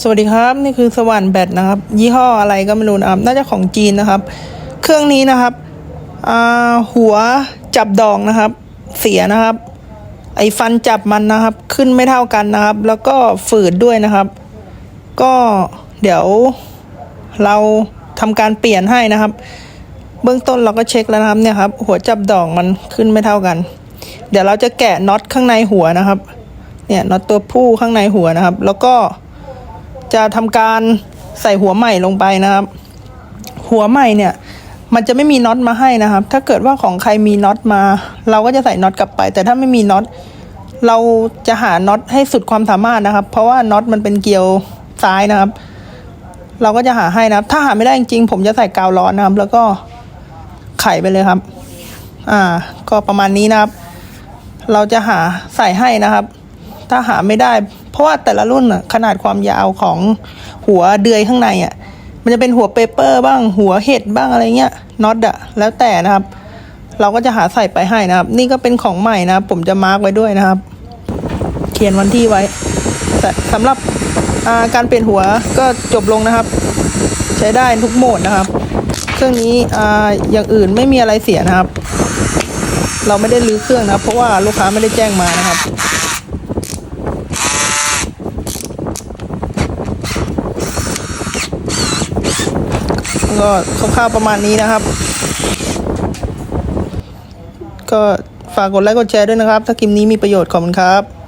สวัสดีครับนี่คือสว่านแบตนะครับ ยี่ห้ออะไรก็ไม่รู้นะครับ น่าจะของจีนนะครับ เครื่องนี้นะครับหัวจับดองนะครับ เสียนะครับ ไอฟันจับมันนะครับ ขึ้นไม่เท่ากันนะครับ แล้วก็ฝืดด้วยนะครับ ก็เดี๋ยวเราทำการเปลี่ยนให้นะครับ เบื้องต้นเราก็เช็คแล้วนะครับเนี่ยครับ หัวจับดองมันขึ้นไม่เท่ากัน เดี๋ยวเราจะแกะน็อตข้างในหัวนะครับ เนี่ยน็อตตัวผู้ข้างในหัวนะครับ แล้วก็ จะทำการใส่หัวใหม่ลงไปนะครับ หัวใหม่เนี่ย มันจะไม่มีน็อตมาให้นะครับ ถ้าเกิดว่าของใครมีน็อตมา เราก็จะใส่น็อตกลับไป แต่ถ้าไม่มีน็อตเราจะหาน็อตให้สุดความสามารถนะครับ เพราะว่าน็อตมันเป็นเกลียวซ้ายนะครับ เราก็จะหาให้นะครับ ถ้าหาไม่ได้จริงๆผมจะใส่กาวร้อนนะครับ แล้วก็ไขไปเลยครับ อ่า ก็ประมาณนี้นะครับ เราจะหาใส่ให้นะครับ ถ้าหาไม่ได้ เพราะว่าแต่ละรุ่นอะขนาดความยาวของหัวเดือยข้างในอะมันจะเป็นหัวเปเปอร์บ้างหัวเห็ดบ้างอะไรเงี้ยน็อตอะแล้วแต่นะครับ เราก็จะหาใส่ไปให้นะครับ นี่ก็เป็นของใหม่นะครับ ผมจะมาร์กไว้ด้วยนะครับ เขียนวันที่ไว้ แต่สำหรับาการเปลี่ยนหัวก็จบลงนะครับ ใช้ได้ทุกโหมดนะครับเครื่องนี้ออย่างอื่นไม่มีอะไรเสียนะครับ เราไม่ได้รื้อเครื่องนะเพราะว่าลูกค้าไม่ได้แจ้งมานะครับ ก็คร่าวๆประมาณนี้นะครับ ก็ฝากกดไลค์กดแชร์ด้วยนะครับ ถ้าคลิปนี้มีประโยชน์ขอบคุณครับ